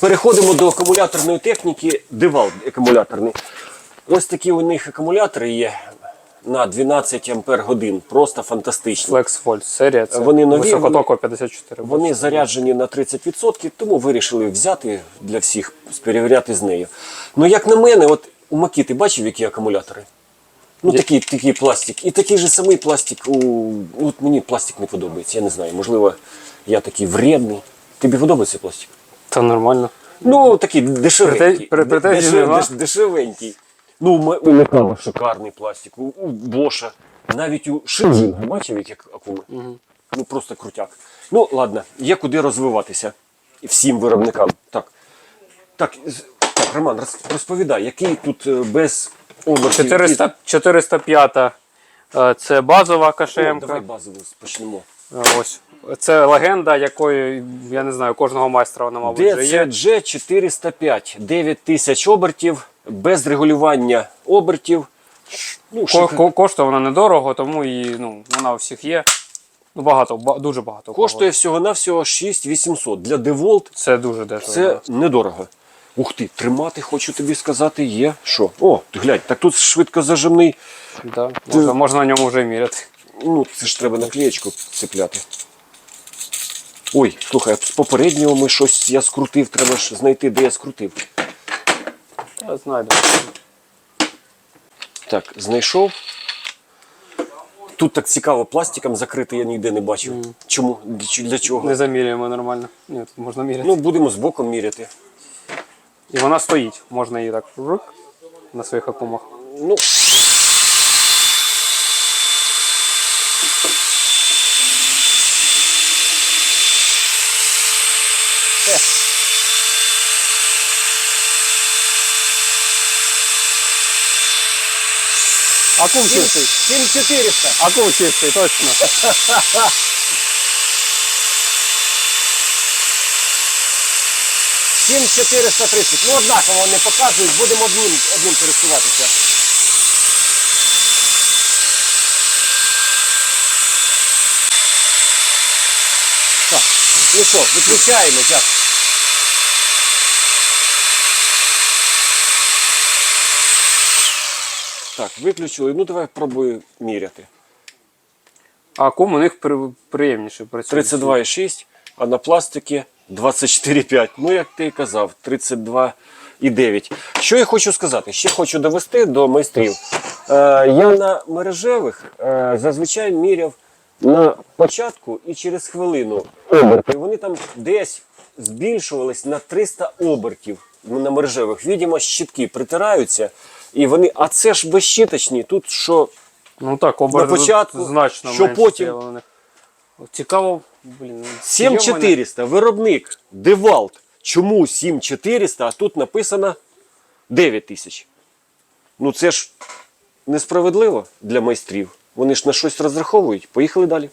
Переходимо до акумуляторної техніки, девал акумуляторний. Ось такі у них акумулятори є на 12 ампер годин. Просто фантастичні. Flex серія. Це Вони нові, високотоково 54. Вони заряджені на 30%, тому вирішили взяти для всіх, перевіряти з нею. Ну, як на мене, от у Макіти бачив, які акумулятори? Ну, такий, такий пластик. І такий же самий пластик у. От мені пластик не подобається. Я не знаю, можливо, я такий вредний. Тобі подобається пластик? Це нормально. Ну, такий дешевенький. Претензій Дешев- нема? деш- Дешевенький. Ну, у Ме- у Мекала шикарний пластик, у, у Боша, навіть у Шинзінга, бачив, які акуми? Ну просто крутяк. Ну, ладно, є куди розвиватися всім виробникам. Так. Так, з- так Роман, роз- розповідай, який тут е, без обертів. 400, 405 е, це базова О, КШМ. Давай базово почнемо. Ось. Це легенда, якої, я не знаю, кожного майстра вона, мабуть, вже є. DCG 405, 9000 обертів, без регулювання обертів. Ну, Ко- шик- ко- Коштує вона недорого, тому і ну, вона у всіх є. Ну, багато, ба- дуже багато. у кого. Коштує всього-навсього 6800. Для DeWalt Це дуже дешево. це недорого. Ух ти, тримати, хочу тобі сказати, є. Що? О, ти глянь, так тут швидкозажимний. Да. Можна, можна на ньому вже міряти. Ну, це ж треба наклеєчку цепляти. Ой, слухай, з попереднього ми щось я скрутив, треба ж знайти, де я скрутив. Я знайду. Так, знайшов. Тут так цікаво, пластиком закритий, я ніде не бачив. Чому? Для Для чого? Не заміряємо нормально. Ні, тут можна міряти. Ну, будемо з боком міряти. І вона стоїть. Можна її так на своїх акумах. Ну. Акум чистий. 7400. Акум чистий, точно. Сім 430. Ну, однаково не показують, будемо одним, одним користуватися. Так, що, виключаємо, так. Так, виключили. Ну давай пробую міряти. А акум у них при, приємніше працює. 32,6, а на пластикі 24,5. Ну, як ти і казав, 32,9. Що я хочу сказати? Ще хочу довести до майстрів. Е, я на мережевих е, зазвичай міряв на початку і через хвилину оберти. Вони там десь збільшувались на 300 обертів на мережевих. Відомо, щітки притираються. І вони, а це ж безщіточні. Тут що Ну так, На початку, значно що менше потім? Цікаво, блін. 7400, виробник Девалт. Чому 7400, а тут написано 9000? Ну це ж несправедливо для майстрів. Вони ж на щось розраховують. Поїхали далі.